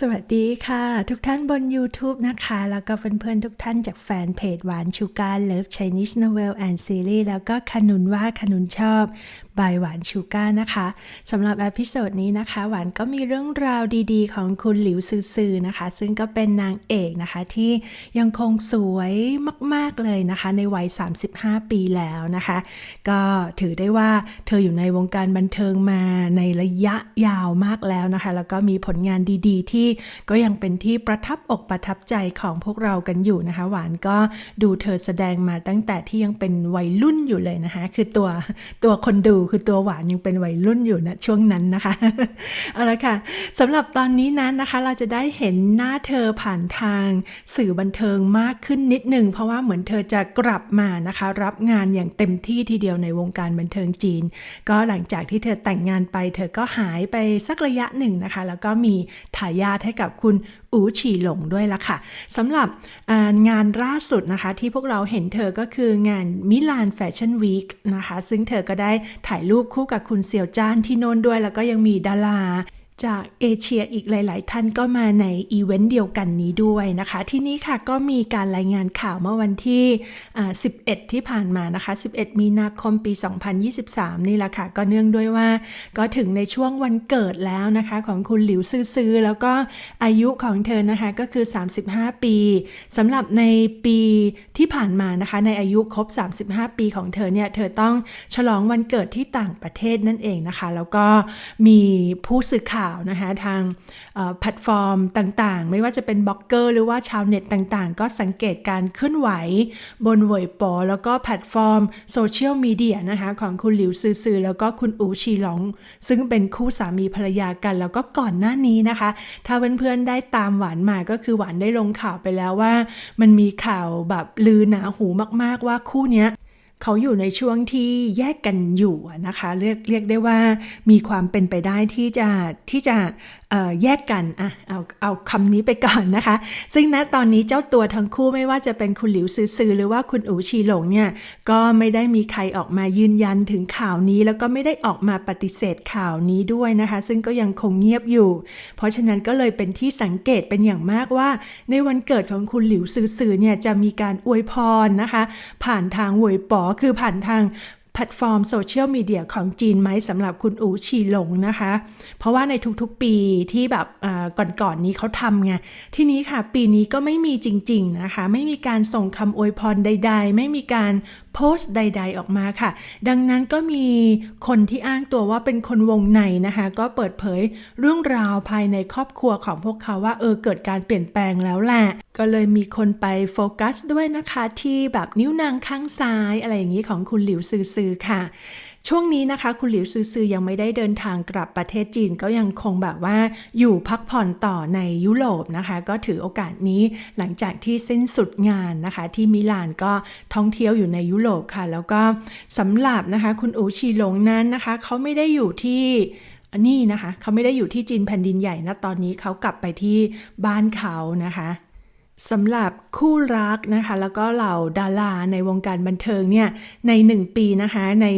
สวัสดีค่ะ ทุกท่านบน YouTube นะคะ แล้วก็เพื่อนๆทุกท่านจากแฟนเพจหวานชูการเลิฟ Chinese Novel and Series แล้วก็ขนุนว่าขนุนชอบ บายหวานชูก้านะคะสำหรับอพิโซดนี้นะคะ หวานก็มีเรื่องราวดีๆ ของคุณหลิวซือซือนะคะ ซึ่งก็เป็นนางเอกนะคะที่ยังคงสวยมากๆเลยนะคะ ในวัย 35 ปีแล้วนะคะ ก็ถือได้ว่าเธออยู่ในวงการบันเทิงมาในระยะยาวมากแล้วนะคะ แล้วก็มีผลงานดีๆ ที่ก็ยังเป็นที่ประทับอกประทับใจของพวกเรากันอยู่นะคะ หวานก็ดูเธอแสดงมาตั้งแต่ที่ยังเป็นวัยรุ่นอยู่เลยนะคะ คือตัวตัวคนดูคือตัวหวานยังเป็นวัยรุ่นอยู่นะช่วงนั้นนะคะ เอาละค่ะสำหรับตอนนี้นั้นนะคะ เราจะได้เห็นหน้าเธอผ่านทางสื่อบันเทิงมากขึ้นนิดหนึ่งเพราะว่าเหมือนเธอจะกลับมานะคะ รับงานอย่างเต็มที่ทีเดียวในวงการบันเทิงจีน ก็หลังจากที่เธอแต่งงานไป เธอก็หายไปสักระยะหนึ่งนะคะ แล้วก็มีทายาทให้กับคุณอูฉีหลงด้วยละค่ะสำหรับงานล่าสุดนะคะ ที่พวกเราเห็นเธอก็คืองานมิลานแฟชั่นวีคนะคะ ซึ่งเธอก็ได้ถ่ายรูปคู่กับคุณเสี่ยวจ้านที่โน่นด้วย แล้วก็ยังมีดารา จากเอเชียอีกหลาย ๆ ท่านก็มาในอีเวนต์เดียวกันนี้ด้วยนะคะ ที่นี้ค่ะก็มีการรายงานข่าวเมื่อวันที่ 11 ที่ผ่านมานะคะ 11 มีนาคมปี 2023 นี่แหละค่ะ ก็เนื่องด้วยว่า ก็ถึงในช่วงวันเกิดแล้วนะคะของคุณหลิวซื่อแล้วก็อายุของเธอนะคะก็คือ 35 ปีสำหรับในปีที่ผ่านมานะคะ ในอายุครบ 35 ปีของเธอเนี่ยเธอต้องฉลองวันเกิดที่ต่างประเทศนั่นเองนะคะ แล้วก็มีผู้สื่อข่าวาวนะคะทางแพลตฟอร์มต่างๆ ไม่ว่าจะเป็นบล็อกเกอร์หรือว่าชาวเน็ตต่างๆ ก็สังเกตการเคลื่อนไหว บนเวยปอแล้วก็แพลตฟอร์มโซเชียลมีเดียนะคะของคุณหลิวซือซือแล้วก็คุณอูชีหลง ซึ่งเป็นคู่สามีภรรยากัน แล้วก็ก่อนหน้านี้นะคะ ถ้าเพื่อนๆได้ตามหวานมาก็คือหวานได้ลงข่าวไปแล้วว่า มันมีข่าวแบบลือหนาหูมากๆว่าคู่นี้ เขาอยู่ในช่วงที่แยกกันอยู่นะคะ เรียกเรียกได้ว่ามีความเป็นไปได้ที่จะที่จะแยกกันอะเอาเอาคำนี้ไปก่อนนะคะ ซึ่งณตอนนี้เจ้าตัวทั้งคู่ไม่ว่าจะเป็นคุณหลิวซือซือหรือว่าคุณอูชีหลงเนี่ยก็ไม่ได้มีใครออกมายืนยันถึงข่าวนี้ แล้วก็ไม่ได้ออกมาปฏิเสธข่าวนี้ด้วยนะคะ ซึ่งก็ยังคงเงียบอยู่ เพราะฉะนั้นก็เลยเป็นที่สังเกตเป็นอย่างมากว่า ในวันเกิดของคุณหลิวซือซือเนี่ยจะมีการอวยพรนะคะ ผ่านทางหวยป๋อคือผ่านทาง แพลตฟอร์มโซเชียลมีเดียของจีนไหมสำหรับคุณอูชีหลงนะคะ เพราะว่าในทุกๆปีที่แบบก่อนๆนนี้เขาทำไง ที่นี้ค่ะปีนี้ก็ไม่มีจริงๆนะคะ ไม่มีการส่งคำอวยพรใด ๆ ไม่มีการโพสต์ใด ๆ ออกมาค่ะ ดังนั้นก็มีคนที่อ้างตัวว่าเป็นคนวงในนะคะ ก็เปิดเผยเรื่องราวภายในครอบครัวของพวกเขาว่าเออเกิดการเปลี่ยนแปลงแล้วแหละก็เลยมีคนไปโฟกัสด้วยนะคะที่แบบนิ้วนางข้างซ้ายอะไรอย่างนี้ของคุณหลิวซือๆค่ะ ช่วงนี้นะคะ คุณหลิวซือยังไม่ได้เดินทางกลับประเทศจีนก็ยังคงแบบว่าอยู่พักผ่อนต่อในยุโรปนะคะ ก็ถือโอกาสนี้หลังจากที่สิ้นสุดงานนะคะ ที่มิลานก็ท่องเที่ยวอยู่ในยุโรปค่ะ แล้วก็สำหรับนะคะคุณอูชีหลงนั้นนะคะเขาไม่ได้อยู่ที่นี่นะคะเขาไม่ได้อยู่ที่จีนแผ่นดินใหญ่นะตอนนี้เขากลับไปที่บ้านเขานะคะ สำหรับคู่รักนะคะ แล้วก็เหล่าดาราในวงการบันเทิงเนี่ยในหนึ่งปีนะคะใน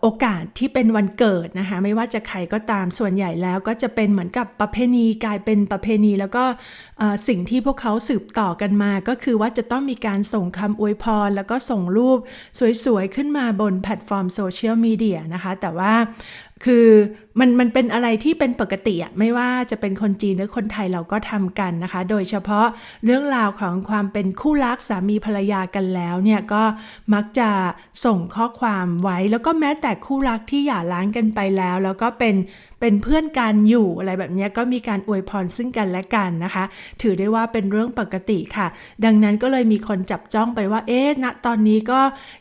โอกาสที่เป็นวันเกิดนะคะไม่ว่าจะใครก็ตามส่วนใหญ่แล้วก็จะเป็นเหมือนกับประเพณีกลายเป็นประเพณี แล้วก็สิ่งที่พวกเขาสืบต่อกันมา ก็คือว่าจะต้องมีการส่งคำอวยพร แล้วก็ส่งรูปสวยๆ ขึ้นมาบนแพลตฟอร์มโซเชียลมีเดียนะคะ แต่ว่าคือมันมันเป็นอะไรที่เป็นปกติอะไม่ว่าจะเป็นคนจีนหรือคนไทยเราก็ทำกันนะคะ โดยเฉพาะเรื่องราวของความเป็นคู่รักสามีภรรยากันแล้วเนี่ยก็มักจะส่งข้อความไว้ แล้วก็แม้แต่คู่รักที่หย่าร้างกันไปแล้ว แล้วก็เป็น เป็นเพื่อนกันอยู่อะไรแบบนี้ก็มีการอวยพรซึ่งกันและกันนะคะ ถือได้ว่าเป็นเรื่องปกติค่ะ ดังนั้นก็เลยมีคนจับจ้องไปว่าเอ๊ะณตอนนี้ก็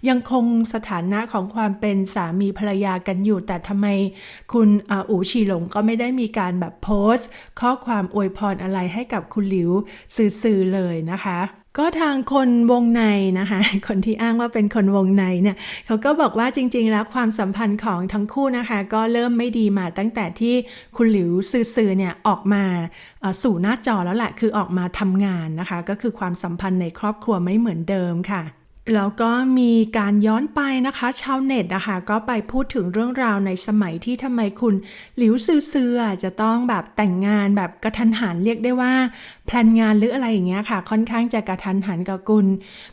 ยังคงสถานะของความเป็นสามีภรรยากันอยู่ แต่ทำไมคุณอู๋ชีหลงก็ไม่ได้มีการแบบโพสต์ ข้อความอวยพรอะไรให้กับคุณหลิวสื่อๆเลยนะคะ ก็ทางคนวงในนะคะ คนที่อ้างว่าเป็นคนวงในเนี่ยเขาก็บอกว่าจริง ๆ แล้วความสัมพันธ์ของทั้งคู่นะคะ ก็เริ่มไม่ดีมาตั้งแต่ที่คุณหลิวซื่อๆเนี่ยออกมาสู่หน้าจอแล้วแหละคือออกมาทำงานนะคะ ก็คือความสัมพันธ์ในครอบครัวไม่เหมือนเดิมค่ะแล้วก็มีการย้อนไปนะคะชาวเน็ตนะคะก็ไปพูดถึงเรื่องราวในสมัยที่ทำไมคุณหลิวซือซือจะต้องแบบแต่งงานแบบกระทันหันเรียกได้ว่าแพลนงานหรืออะไรอย่างเงี้ยค่ะ ค่อนข้างจะกระทันหันกับคุณ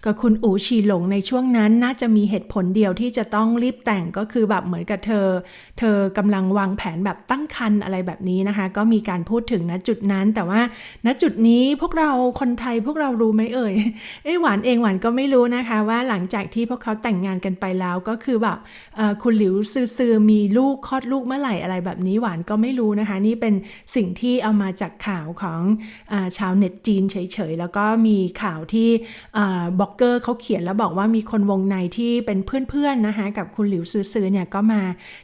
กับคุณอูชีหลงในช่วงนั้นน่าจะมีเหตุผลเดียวที่จะต้องรีบแต่งก็คือแบบเหมือนกับเธอ เธอกำลังวางแผนแบบตั้งครรภ์อะไรแบบนี้นะคะ ก็มีการพูดถึงณจุดนั้น แต่ว่าณจุดนี้พวกเราคนไทยพวกเรารู้ไหมเอ่ยเอ้หวานเองหวานก็ไม่รู้นะคะ ว่าหลังจากที่พวกเขาแต่งงานกันไปแล้วก็คือแบบคุณหลิวซือซือมีลูกคลอดลูกเมื่อไหร่อะไรแบบนี้หวานก็ไม่รู้นะคะ นี่เป็นสิ่งที่เอามาจากข่าวของอชาวเน็ตจีนเฉยๆ แล้วก็มีข่าวที่บล็อกเกอร์เขาเขียนแล้วบอกว่ามีคนวงในที่เป็นเพื่อนๆนะคะกับคุณหลิวซือซือเนี่ยก็มา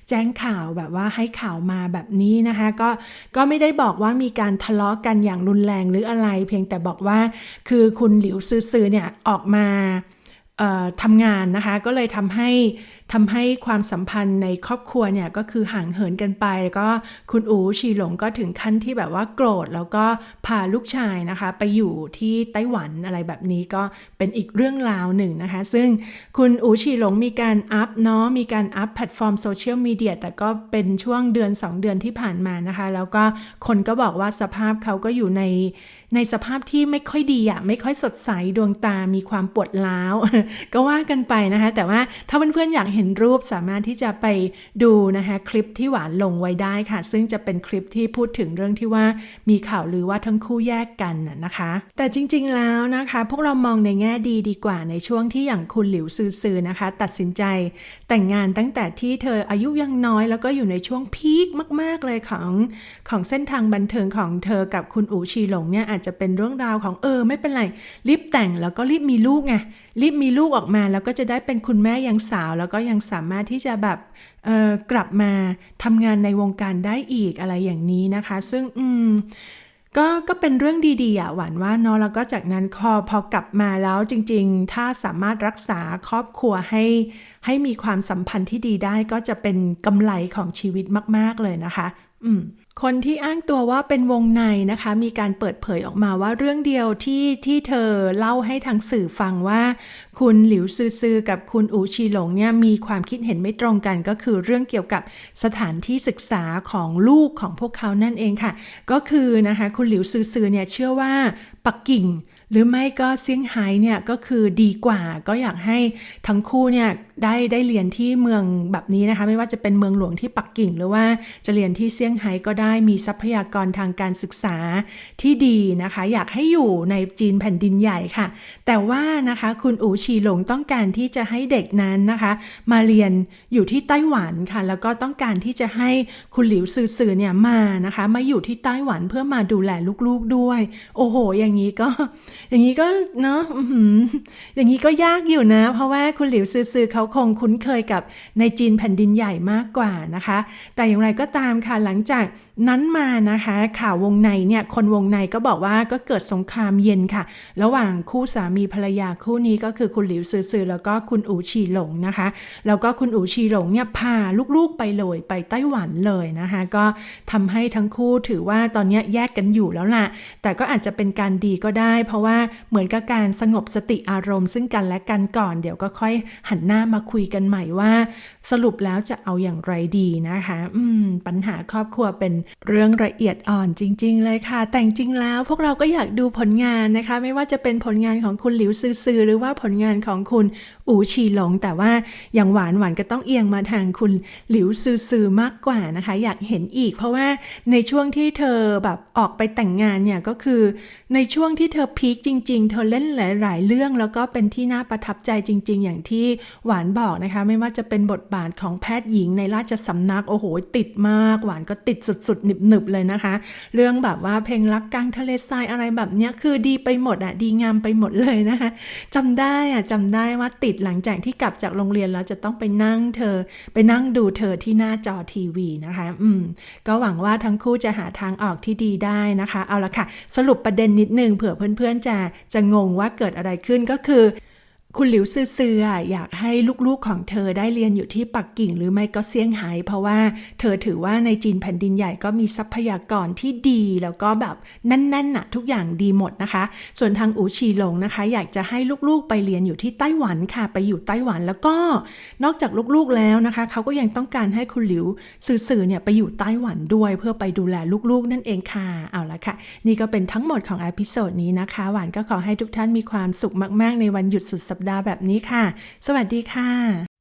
แจ้งข่าวแบบว่าให้ข่าวมาแบบนี้นะคะก็ก็ไม่ได้บอกว่ามีการทะเลาะกันอย่างรุนแรงหรืออะไร เพียงแต่บอกว่าคือคุณหลิวซือซือเนี่ยออกมาทำงานนะคะก็เลยทำให้ทำให้ความสัมพันธ์ในครอบครัวเนี่ยก็คือห่างเหินกันไป แล้วก็คุณอูชีหลงก็ถึงขั้นที่แบบว่าโกรธ แล้วก็พาลูกชายนะคะ ไปอยู่ที่ไต้หวันอะไรแบบนี้ก็เป็นอีกเรื่องราวหนึ่งนะคะ ซึ่งคุณอูชีหลงมีการอัพเนาะมีการอัพแพลตฟอร์มโซเชียลมีเดียแต่ก็เป็นช่วงเดือน 2 เดือนที่ผ่านมานะคะ แล้วก็คนก็บอกว่าสภาพเขาก็อยู่ในในสภาพที่ไม่ค่อยดีอะไม่ค่อยสดใสดวงตามีความปวดร้าว ก็ว่ากันไปนะคะ แต่ว่าถ้าเพื่อนๆอยากเเห็นรูปสามารถที่จะไปดูนะคะคลิปที่หวานลงไว้ได้ค่ะ ซึ่งจะเป็นคลิปที่พูดถึงเรื่องที่ว่ามีข่าวลือว่าทั้งคู่แยกกันน่ะนะคะ แต่จริง ๆ แล้วนะคะ พวกเรามองในแง่ดีดีกว่าในช่วงที่อย่างคุณหลิวซือซือนะคะ ตัดสินใจแต่งงานตั้งแต่ที่เธออายุยังน้อย แล้วก็อยู่ในช่วงพีคมาก ๆ เลยของของเส้นทางบันเทิงของเธอกับคุณอูชีหลงเนี่ยอาจจะเป็นเรื่องราวของเออไม่เป็นไรรีบแต่งแล้วก็รีบมีลูกไง รีบมีลูกออกมาแล้วก็จะได้เป็นคุณแม่ยังสาว แล้วก็ยังสามารถที่จะแบบเออกลับมาทำงานในวงการได้อีกอะไรอย่างนี้นะคะ ซึ่งอืมก็ก็เป็นเรื่องดีๆอะหวานว่าเนาะแล้วก็จากนั้นพอพอกลับมาแล้วจริง ๆ ถ้าสามารถรักษาครอบครัวให้ให้มีความสัมพันธ์ที่ดีได้ก็จะเป็นกำไรของชีวิตมาก ๆเลยนะคะ อืม คนที่อ้างตัวว่าเป็นวงในนะคะ มีการเปิดเผยออกมาว่าเรื่องเดียวที่ที่เธอเล่าให้ทางสื่อฟังว่า คุณหลิวซือซือกับคุณอูชีหลงเนี่ยมีความคิดเห็นไม่ตรงกัน ก็คือเรื่องเกี่ยวกับสถานที่ศึกษาของลูกของพวกเขานั่นเองค่ะ ก็คือนะคะคุณหลิวซือซือเนี่ยเชื่อว่าปักกิ่ง หรือไม่ก็เซี่ยงไฮ้เนี่ยก็คือดีกว่าก็อยากให้ทั้งคู่เนี่ยได้ได้เรียนที่เมืองแบบนี้นะคะ ไม่ว่าจะเป็นเมืองหลวงที่ปักกิ่ง หรือว่าจะเรียนที่เซี่ยงไฮ้ก็ได้มีทรัพยากรทางการศึกษาที่ดีนะคะ อยากให้อยู่ในจีนแผ่นดินใหญ่ค่ะ แต่ว่านะคะคุณอูชีหลงต้องการที่จะให้เด็กนั้นนะคะ มาเรียนอยู่ที่ไต้หวันค่ะ แล้วก็ต้องการที่จะให้คุณหลิวซือซือเนี่ยมานะคะ มาอยู่ที่ไต้หวันเพื่อมาดูแลลูกๆด้วย โอ้โห อย่างนี้ก็ อย่างนี้ก็เนาะอย่างนี้ก็ยากอยู่นะ เพราะว่าคุณหลิวซือซือเขาคงคุ้นเคยกับในจีนแผ่นดินใหญ่มากกว่านะคะ แต่อย่างไรก็ตามค่ะหลังจาก นั้นมานะคะ ข่าววงในเนี่ยคนวงในก็บอกว่าก็เกิดสงครามเย็นค่ะ ระหว่างคู่สามีภรรยาคู่นี้ก็คือคุณหลิวซือซือแล้วก็คุณอูชีหลงนะคะ แล้วก็คุณอูชีหลงเนี่ยพาลูกๆไปเลยไปไต้หวันเลยนะคะ ก็ทำให้ทั้งคู่ถือว่าตอนนี้แยกกันอยู่แล้วล่ะ แต่ก็อาจจะเป็นการดีก็ได้ เพราะว่าเหมือนกับการสงบสติอารมณ์ ซึ่งกันและกันก่อนเดี๋ยวก็ค่อยหันหน้ามาคุยกันใหม่ว่า สรุปแล้วจะเอาอย่างไรดีนะคะ อืมปัญหาครอบครัวเป็นเรื่องละเอียดอ่อนจริง ๆ เลยค่ะ แต่จริงๆแล้วพวกเราก็อยากดูผลงานนะคะ ไม่ว่าจะเป็นผลงานของคุณหลิวซือซือหรือว่าผลงานของคุณอูชีหลง แต่ว่าอย่างหวานหวานก็ต้องเอียงมาทางคุณหลิวซือซือมากกว่านะคะ อยากเห็นอีก เพราะว่าในช่วงที่เธอแบบออกไปแต่งงานเนี่ยก็คือ ในช่วงที่เธอพีคจริง ๆ เธอเล่นหลาย ๆ เรื่องแล้วก็เป็นที่น่าประทับใจจริง ๆ อย่างที่หวานบอกนะคะ ไม่ว่าจะเป็นบทบาทของแพทย์หญิงในราชสำนักโอ้โหติดมาก หวานก็ติดสุดๆหนึบๆเลยนะคะ เรื่องแบบว่าเพลงรักกลางทะเลทรายอะไรแบบเนี้ยคือดีไปหมดอะดีงามไปหมดเลยนะคะจำได้อะจำได้ว่าติดหลังจากที่กลับจากโรงเรียนแล้วจะต้องไปนั่งเธอ ไปนั่งดูเธอที่หน้าจอทีวีนะคะ อืม ก็หวังว่าทั้งคู่จะหาทางออกที่ดีได้นะคะ เอาละค่ะ สรุปประเด็นนิดนึงเผื่อเพื่อนๆจะจะงงว่าเกิดอะไรขึ้นก็คือ คุณหลิวซือซืออยากให้ลูกๆของเธอได้เรียนอยู่ที่ปักกิ่งหรือไม่ก็เซี่ยงไฮ้เพราะว่าเธอถือว่าในจีนแผ่นดินใหญ่ก็มีทรัพยากรที่ดี แล้วก็แบบแน่นๆน่ะทุกอย่างดีหมดนะคะ ส่วนทางอูชีหลงนะคะ อยากจะให้ลูกๆไปเรียนอยู่ที่ไต้หวันค่ะ ไปอยู่ไต้หวันแล้วก็นอกจากลูกๆแล้วนะคะเขาก็ยังต้องการให้คุณหลิวซือซือเนี่ยไปอยู่ไต้หวันด้วย เพื่อไปดูแลลูกๆ นั่นเองค่ะเอาละค่ะ นี่ก็เป็นทั้งหมดของอพิโซดนี้นะคะหวานก็ขอให้ทุกท่านมีความสุขมาก ๆ ในวันหยุดสุดสัปดาห์แบบนี้ค่ะ สวัสดีค่ะ